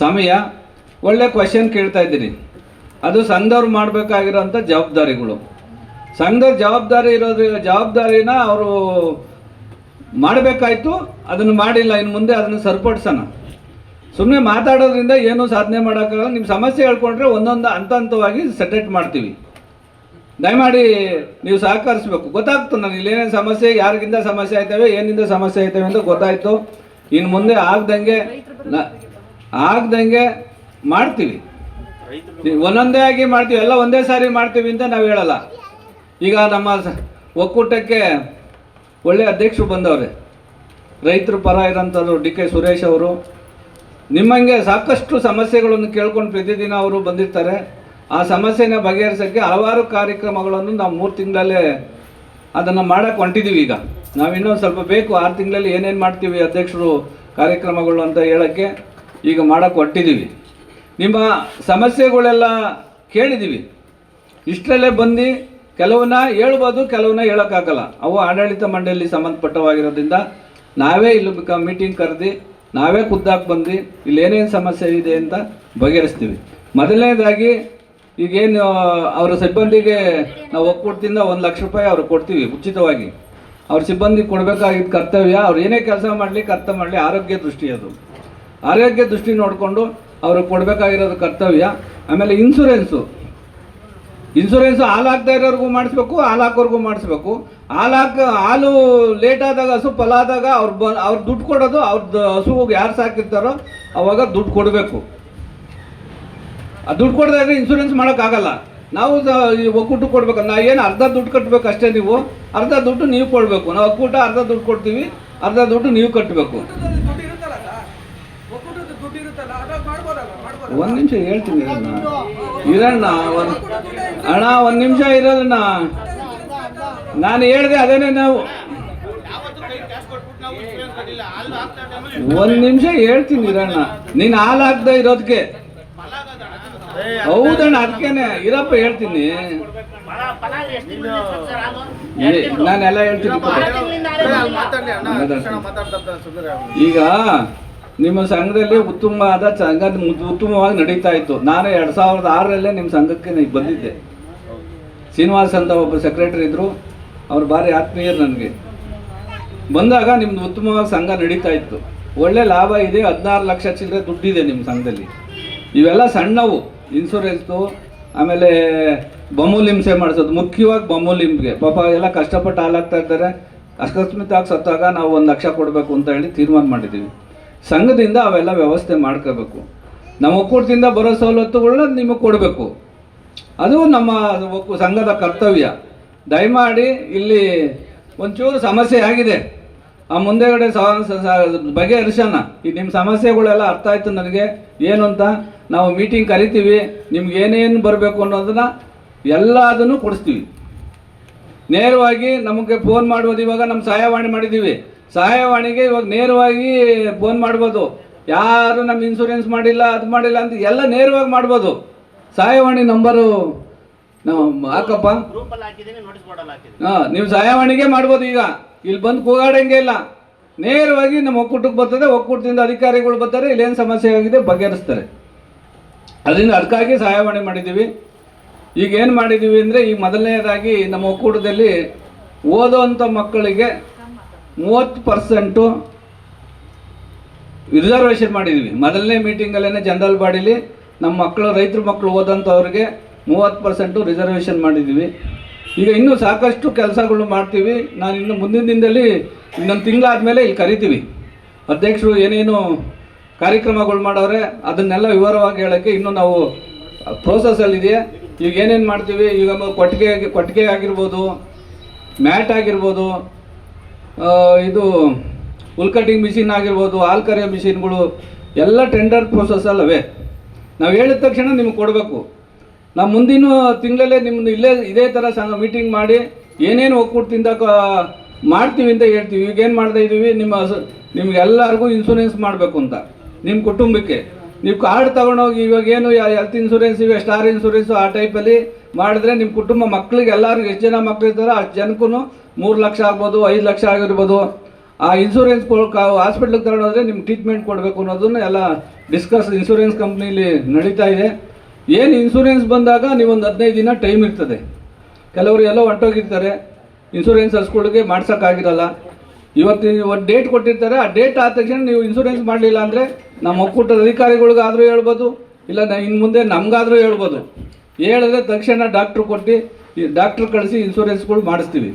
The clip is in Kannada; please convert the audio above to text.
ಸಮಯ, ಒಳ್ಳೆ ಕ್ವಶನ್ ಕೇಳ್ತಾ ಇದ್ದೀನಿ. ಅದು ಸಂಘದವ್ರು ಮಾಡಬೇಕಾಗಿರೋಂಥ ಜವಾಬ್ದಾರಿಗಳು. ಸಂಘದವ್ರ ಜವಾಬ್ದಾರಿ ಇರೋದ್ರ ಜವಾಬ್ದಾರಿನ ಅವರು ಮಾಡಬೇಕಾಯ್ತು, ಅದನ್ನು ಮಾಡಿಲ್ಲ, ಇನ್ನು ಮುಂದೆ ಅದನ್ನು ಸರಿಪಡಿಸೋಣ. ಸುಮ್ಮನೆ ಮಾತಾಡೋದ್ರಿಂದ ಏನೂ ಸಾಧನೆ ಮಾಡೋಕ್ಕಾಗಲ್ಲ. ನಿಮ್ಮ ಸಮಸ್ಯೆ ಹೇಳ್ಕೊಂಡ್ರೆ ಒಂದೊಂದು ಹಂತ ಹಂತವಾಗಿ ಸೆಟೆಟ್ ಮಾಡ್ತೀವಿ. ದಯಮಾಡಿ ನೀವು ಸಹಕರಿಸ್ಬೇಕು. ಗೊತ್ತಾಗ್ತು ನನಗೆ ಇಲ್ಲೇನೇನು ಸಮಸ್ಯೆ ಯಾರಿಗಿಂದ ಸಮಸ್ಯೆ ಆಯ್ತವೆ, ಏನಿಂದ ಸಮಸ್ಯೆ ಆಯ್ತವೆ ಅಂತ ಗೊತ್ತಾಯ್ತು. ಇನ್ನು ಮುಂದೆ ಆಗ್ದಂಗೆ ಆಗ್ದಂಗೆ ಮಾಡ್ತೀವಿ. ಒಂದೊಂದೇ ಆಗಿ ಮಾಡ್ತೀವಿ, ಎಲ್ಲ ಒಂದೇ ಸಾರಿ ಮಾಡ್ತೀವಿ ಅಂತ ನಾವು ಹೇಳಲ್ಲ. ಈಗ ನಮ್ಮ ಒಕ್ಕೂಟಕ್ಕೆ ಒಳ್ಳೆ ಅಧ್ಯಕ್ಷರು ಬಂದವ್ರೆ. ರೈತರು ಪರ ಇರೋಂಥವ್ರು ಡಿ ಕೆ ಸುರೇಶ್ ಅವರು. ನಿಮ್ಮಂಗೆ ಸಾಕಷ್ಟು ಸಮಸ್ಯೆಗಳನ್ನು ಕೇಳ್ಕೊಂಡು ಪ್ರತಿದಿನ ಅವರು ಬಂದಿರ್ತಾರೆ. ಆ ಸಮಸ್ಯೆನ ಬಗೆಹರಿಸೋಕ್ಕೆ ಹಲವಾರು ಕಾರ್ಯಕ್ರಮಗಳನ್ನು ನಾವು ಮೂರು ತಿಂಗಳಲ್ಲೇ ಅದನ್ನು ಮಾಡೋಕ್ಕೆ ಹೊಂಟಿದ್ದೀವಿ ಈಗ. ನಾವು ಇನ್ನೊಂದು ಸ್ವಲ್ಪ ಬೇಕು, ಆರು ತಿಂಗಳಲ್ಲಿ ಏನೇನು ಮಾಡ್ತೀವಿ ಅಧ್ಯಕ್ಷರು ಕಾರ್ಯಕ್ರಮಗಳು ಅಂತ ಹೇಳೋಕ್ಕೆ. ಈಗ ಮಾಡೋಕ್ಕೆ ಹೊಟ್ಟಿದ್ದೀವಿ ನಿಮ್ಮ ಸಮಸ್ಯೆಗಳೆಲ್ಲ ಕೇಳಿದ್ದೀವಿ ಇಷ್ಟರಲ್ಲೇ ಬಂದು ಕೆಲವನ್ನ ಹೇಳ್ಬೋದು, ಕೆಲವನ್ನ ಹೇಳೋಕ್ಕಾಗಲ್ಲ. ಅವು ಆಡಳಿತ ಮಂಡಳಿ ಸಂಬಂಧಪಟ್ಟವಾಗಿರೋದ್ರಿಂದ ನಾವೇ ಇಲ್ಲಿ ಮೀಟಿಂಗ್ ಕರೆದು, ನಾವೇ ಖುದ್ದಾಗಿ ಬಂದು ಇಲ್ಲಿ ಏನೇನು ಸಮಸ್ಯೆ ಇದೆ ಅಂತ ಬಗೆಹರಿಸ್ತೀವಿ. ಮೊದಲನೇದಾಗಿ, ಈಗೇನು, ಅವರ ಸಿಬ್ಬಂದಿಗೆ ನಾವು ಒಕ್ಕೂಟದಿಂದ ಒಂದು ಲಕ್ಷ ರೂಪಾಯಿ ಅವ್ರಿಗೆ ಕೊಡ್ತೀವಿ, ಉಚಿತವಾಗಿ. ಅವ್ರ ಸಿಬ್ಬಂದಿಗೆ ಕೊಡಬೇಕಾಗಿದ್ದ ಕರ್ತವ್ಯ, ಅವ್ರು ಏನೇ ಕೆಲಸ ಮಾಡಲಿ, ಕರ್ತ ಮಾಡಲಿ, ಆರೋಗ್ಯ ದೃಷ್ಟಿ ಅದು. ಆರೋಗ್ಯ ದೃಷ್ಟಿ ನೋಡಿಕೊಂಡು ಅವ್ರಿಗೆ ಕೊಡಬೇಕಾಗಿರೋದು ಕರ್ತವ್ಯ. ಆಮೇಲೆ ಇನ್ಸೂರೆನ್ಸು ಇನ್ಸೂರೆನ್ಸ್ ಹಾಲು ಇರೋರ್ಗೂ ಮಾಡಿಸ್ಬೇಕು ಹಾಲು ಮಾಡಿಸ್ಬೇಕು. ಹಾಲು ಹಾಲು ಲೇಟ್ ಆದಾಗ, ಹಸು ಫಲಾದಾಗ ಅವ್ರು ಬ, ಅವ್ರು ದುಡ್ಡು ಕೊಡೋದು ಅವ್ರದ್ದು ಹಸುಗೆ ಯಾರು ಸಾಕಿರ್ತಾರೋ ಅವಾಗ ದುಡ್ಡು ಕೊಡಬೇಕು. ಆ ದುಡ್ಡು ಕೊಡದಾಗ ಇನ್ಸೂರೆನ್ಸ್ ಮಾಡೋಕ್ಕಾಗಲ್ಲ. ನಾವು ಒಕ್ಕೂಟ ಕೊಡ್ಬೇಕು. ನಾ ಏನು ಅರ್ಧ ದುಡ್ಡು ಕಟ್ಟಬೇಕು ಅಷ್ಟೇ ನೀವು? ಅರ್ಧ ದುಡ್ಡು ನೀವು ಕೊಡಬೇಕು. ನಾವು ಒಕ್ಕೂಟ ಅರ್ಧ ದುಡ್ಡು ಕೊಡ್ತೀವಿ, ಅರ್ಧ ದುಡ್ಡು ನೀವು ಕಟ್ಟಬೇಕು ಒಕ್ಕೂಟದಲ್ಲಿ ದುಡ್ಡು ಇರುತ್ತಲ್ಲ ಸರ್ ಒಕ್ಕೂಟದ ದುಡ್ಡು ಇರುತ್ತಲ್ಲ ಅದಾಗ ಮಾಡ್ಬೋದಲ್ಲ ಮಾಡ್ಬೋದಲ್ಲ ಒಂದು ನಿಮಿಷ ಹೇಳ್ತೀನಿ ಇರಣ್ಣ. ಒಂದು ಅಣ್ಣ ಒಂದು ನಿಮಿಷ ಇರೋದಣ್ಣ ನಾನು ಹೇಳಿದೆ ಅದೇನೆ ನಾವು. ಒಂದು ನಿಮಿಷ ಹೇಳ್ತೀನಿ ಇರಣ್ಣ. ನೀನು ಹಾಲು ಹಾಕ್ದ ಇರೋದಕ್ಕೆ ಹೌದಣ್ಣ ಅದಕ್ಕೇನೆ ಇರಪ್ಪ ಹೇಳ್ತೀನಿ. ನಾನೆಲ್ಲ ಹೇಳ್ತೀನಿ ಈಗ ನಿಮ್ಮ ಸಂಘದಲ್ಲಿ ಉತ್ತಮವಾದ ಸಂಘ ಉತ್ತಮವಾಗಿ ನಡೀತಾ ಇತ್ತು. ನಾನು ಎರಡು ಸಾವಿರದ ಆರರಲ್ಲೇ ನಿಮ್ಮ ಸಂಘಕ್ಕೆ ಬಂದಿದ್ದೆ. ಶ್ರೀನಿವಾಸ್ ಅಂತ ಒಬ್ಬ ಸೆಕ್ರೆಟರಿ ಇದ್ದರು ಅವ್ರು ಭಾರಿ ಆತ್ಮೀಯರು ನನಗೆ. ಬಂದಾಗ ನಿಮ್ದು ಉತ್ತಮವಾಗಿ ಸಂಘ ನಡೀತಾ ಇತ್ತು. ಒಳ್ಳೆ ಲಾಭ ಇದೆ, ಹದಿನಾರು ಲಕ್ಷ ಚಿಲ್ಲರೆ ದುಡ್ಡಿದೆ ನಿಮ್ಮ ಸಂಘದಲ್ಲಿ. ಇವೆಲ್ಲ ಸಣ್ಣವು. ಇನ್ಸೂರೆನ್ಸು ಆಮೇಲೆ ಬಮೂಲಿಂಸೆ ಮಾಡಿಸೋದು. ಮುಖ್ಯವಾಗಿ ಬಮೂಲಿಂಗೆ. ಪಾಪ ಎಲ್ಲ ಕಷ್ಟಪಟ್ಟು ಹಾಲಾಗ್ತಾ ಇದ್ದಾರೆ. ಅಸ್ಕಸ್ಮಿತವಾಗಿ ಸತ್ತಾಗ ನಾವು ಒಂದು ಲಕ್ಷ ಕೊಡಬೇಕು ಅಂತ ಹೇಳಿ ತೀರ್ಮಾನ ಮಾಡಿದ್ದೀವಿ. ಸಂಘದಿಂದ ಅವೆಲ್ಲ ವ್ಯವಸ್ಥೆ ಮಾಡ್ಕೋಬೇಕು. ನಮ್ಮ ಒಕ್ಕೂಟದಿಂದ ಬರೋ ಸವಲತ್ತುಗಳನ್ನ ನಿಮಗೆ ಕೊಡಬೇಕು. ಅದು ನಮ್ಮ ಸಂಘದ ಕರ್ತವ್ಯ. ದಯಮಾಡಿ ಇಲ್ಲಿ ಒಂಚೂರು ಸಮಸ್ಯೆ ಆಗಿದೆ. ಆ ಮುಂದೆಗಡೆ ಬಗೆಹರಿಸೋಣ. ಈ ನಿಮ್ಮ ಸಮಸ್ಯೆಗಳೆಲ್ಲ ಅರ್ಥ ಆಯಿತು ನನಗೆ. ಏನು ಅಂತ ನಾವು ಮೀಟಿಂಗ್ ಕರಿತೀವಿ. ನಿಮ್ಗೆ ಏನೇನು ಬರಬೇಕು ಅನ್ನೋದನ್ನ ಎಲ್ಲದನ್ನು ಕೊಡಿಸ್ತೀವಿ. ನೇರವಾಗಿ ನಮಗೆ ಫೋನ್ ಮಾಡೋದು ಇವಾಗ ನಮ್ಮ ಸಹಾಯವಾಣಿ ಮಾಡಿದ್ದೀವಿ. ಸಹಾಯವಾಣಿಗೆ ಇವಾಗ ನೇರವಾಗಿ ಫೋನ್ ಮಾಡ್ಬೋದು. ಯಾರು ನಮ್ಮ ಇನ್ಸೂರೆನ್ಸ್ ಮಾಡಿಲ್ಲ ಅದು ಮಾಡಿಲ್ಲ ಅಂತ ಎಲ್ಲ ನೇರವಾಗಿ ಮಾಡ್ಬೋದು. ಸಹಾಯವಾಣಿ ನಂಬರು ನಾವು ಹಾಕಪ್ಪ. ಹಾಂ ನೀವು ಸಹಾಯವಾಣಿಗೆ ಮಾಡ್ಬೋದು ಈಗ. ಇಲ್ಲಿ ಬಂದು ಕೂಗಾಡಂಗೆ ಇಲ್ಲ. ನೇರವಾಗಿ ನಮ್ಮ ಒಕ್ಕೂಟಕ್ಕೆ ಬರ್ತದೆ ಒಕ್ಕೂಟದಿಂದ ಅಧಿಕಾರಿಗಳು ಬರ್ತಾರೆ ಇಲ್ಲೇನು ಸಮಸ್ಯೆ ಆಗಿದೆ ಬಗೆಹರಿಸ್ತಾರೆ. ಅದರಿಂದ ಅದಕ್ಕಾಗಿ ಸಹಾಯವಾಣಿ ಮಾಡಿದ್ದೀವಿ. ಈಗ ಏನು ಮಾಡಿದ್ದೀವಿ ಅಂದರೆ ಈಗ ಮೊದಲನೇದಾಗಿ ನಮ್ಮ ಒಕ್ಕೂಟದಲ್ಲಿ ಓದೋವಂಥ ಮಕ್ಕಳಿಗೆ ಮೂವತ್ತು ಪರ್ಸೆಂಟು ರಿಸರ್ವೇಷನ್ ಮಾಡಿದ್ದೀವಿ ಮೊದಲನೇ ಮೀಟಿಂಗಲ್ಲೇ ಜನರಲ್ ಬಾಡಿಲಿ ನಮ್ಮ ಮಕ್ಕಳು, ರೈತರ ಮಕ್ಕಳು ಓದಂಥವ್ರಿಗೆ ಮೂವತ್ತು ಪರ್ಸೆಂಟು ರಿಸರ್ವೇಷನ್ ಮಾಡಿದ್ದೀವಿ ಈಗ ಇನ್ನೂ ಸಾಕಷ್ಟು ಕೆಲಸಗಳು ಮಾಡ್ತೀವಿ. ನಾನು ಇನ್ನು ಮುಂದಿನ ದಿನದಲ್ಲಿ ಇನ್ನೊಂದು ತಿಂಗಳಾದಮೇಲೆ ಇಲ್ಲಿ ಕರಿತೀವಿ. ಅಧ್ಯಕ್ಷರು ಏನೇನು ಕಾರ್ಯಕ್ರಮಗಳು ಮಾಡೋರೆ ಅದನ್ನೆಲ್ಲ ವಿವರವಾಗಿ ಹೇಳೋಕ್ಕೆ ಇನ್ನೂ ನಾವು ಪ್ರೋಸೆಸ್ಸಲ್ಲಿದೆಯಾ ಈಗ ಏನೇನು ಮಾಡ್ತೀವಿ? ಈಗ ಕೊಟ್ಟಿಗೆ ಕೊಟ್ಟಿಗೆ ಆಗಿರ್ಬೋದು ಮ್ಯಾಟ್ ಆಗಿರ್ಬೋದು ಇದು ಉಲ್ಕಟಿಂಗ್ ಮಿಷಿನ್ ಆಗಿರ್ಬೋದು ಹಾಲು ಕರೆಯೋ ಮಿಷಿನ್ಗಳು, ಎಲ್ಲ ಟೆಂಡರ್ ಪ್ರೋಸೆಸ್ಸಲ್ಲವೇ ನಾವು ಹೇಳಿದ ತಕ್ಷಣ ನಿಮ್ಗೆ ಕೊಡಬೇಕು. ನಾವು ಮುಂದಿನ ತಿಂಗಳಲ್ಲೇ ನಿಮ್ಮದು ಇಲ್ಲೇ, ಇದೇ ಥರ ಸಂಘ ಮೀಟಿಂಗ್ ಮಾಡಿ, ಏನೇನು ಒಕ್ಕೂಟದಿಂದ ಮಾಡ್ತೀವಿ ಅಂತ ಹೇಳ್ತೀವಿ. ಈಗೇನು ಮಾಡ್ತಾ ಇದ್ದೀವಿ ನಿಮ್ಮ ನಿಮ್ಗೆಲ್ಲರಿಗೂ ಇನ್ಸೂರೆನ್ಸ್ ಮಾಡಬೇಕು ಅಂತ. ನಿಮ್ಮ ಕುಟುಂಬಕ್ಕೆ. ನೀವು ಕಾರ್ಡ್ ತೊಗೊಂಡೋಗಿ ಇವಾಗ ಏನು ಹೆಲ್ತ್ ಇನ್ಸೂರೆನ್ಸ್ ಇವೆ ಸ್ಟಾರ್ ಇನ್ಸೂರೆನ್ಸು ಆ ಟೈಪಲ್ಲಿ ಮಾಡಿದ್ರೆ ನಿಮ್ಮ ಕುಟುಂಬ ಮಕ್ಕಳಿಗೆ ಎಲ್ಲರಿಗೂ ಎಷ್ಟು ಜನ ಮಕ್ಕಳು ಆ ಜನಕ್ಕೂ ಮೂರು ಲಕ್ಷ ಆಗ್ಬೋದು, ಐದು ಲಕ್ಷ ಆಗಿರ್ಬೋದು. ಆ ಇನ್ಸೂರೆನ್ಸ್ ಹಾಸ್ಪಿಟ್ಲಿಗೆ ತಗೊಂಡೋದ್ರೆ ನಿಮ್ಗೆ ಟ್ರೀಟ್ಮೆಂಟ್ ಕೊಡಬೇಕು ಅನ್ನೋದನ್ನು ಎಲ್ಲ ಡಿಸ್ಕಸ್ ಇನ್ಸೂರೆನ್ಸ್ ಕಂಪ್ನಿಲಿ ನಡೀತಾ ಇದೆ. ಏನು ಇನ್ಸೂರೆನ್ಸ್ ಬಂದಾಗ ನೀವೊಂದು ಹದಿನೈದು ದಿನ ಟೈಮ್ ಇರ್ತದೆ. ಕೆಲವರು ಎಲ್ಲೋ ಹೊಂಟೋಗಿರ್ತಾರೆ ಇನ್ಸೂರೆನ್ಸ್ ಹಸ್ಗಳಿಗೆ ಮಾಡ್ಸೋಕ್ಕಾಗಿರಲ್ಲ. ಇವತ್ತು ಒಂದು ಡೇಟ್ ಕೊಟ್ಟಿರ್ತಾರೆ, ಆ ಡೇಟ್ ಆದ ತಕ್ಷಣ ನೀವು ಇನ್ಸೂರೆನ್ಸ್ ಮಾಡಲಿಲ್ಲ ಅಂದರೆ ನಮ್ಮ ಒಕ್ಕೂಟದ ಅಧಿಕಾರಿಗಳಿಗಾದರೂ ಹೇಳ್ಬೋದು, ಇಲ್ಲ ಇನ್ನು ಮುಂದೆ ನಮಗಾದರೂ ಹೇಳ್ಬೋದು. ಹೇಳಿದ್ರೆ ತಕ್ಷಣ ಡಾಕ್ಟ್ರು ಕೊಟ್ಟು ಡಾಕ್ಟ್ರು ಕಳಿಸಿ ಇನ್ಸೂರೆನ್ಸ್ಗಳು ಮಾಡಿಸ್ತೀವಿ.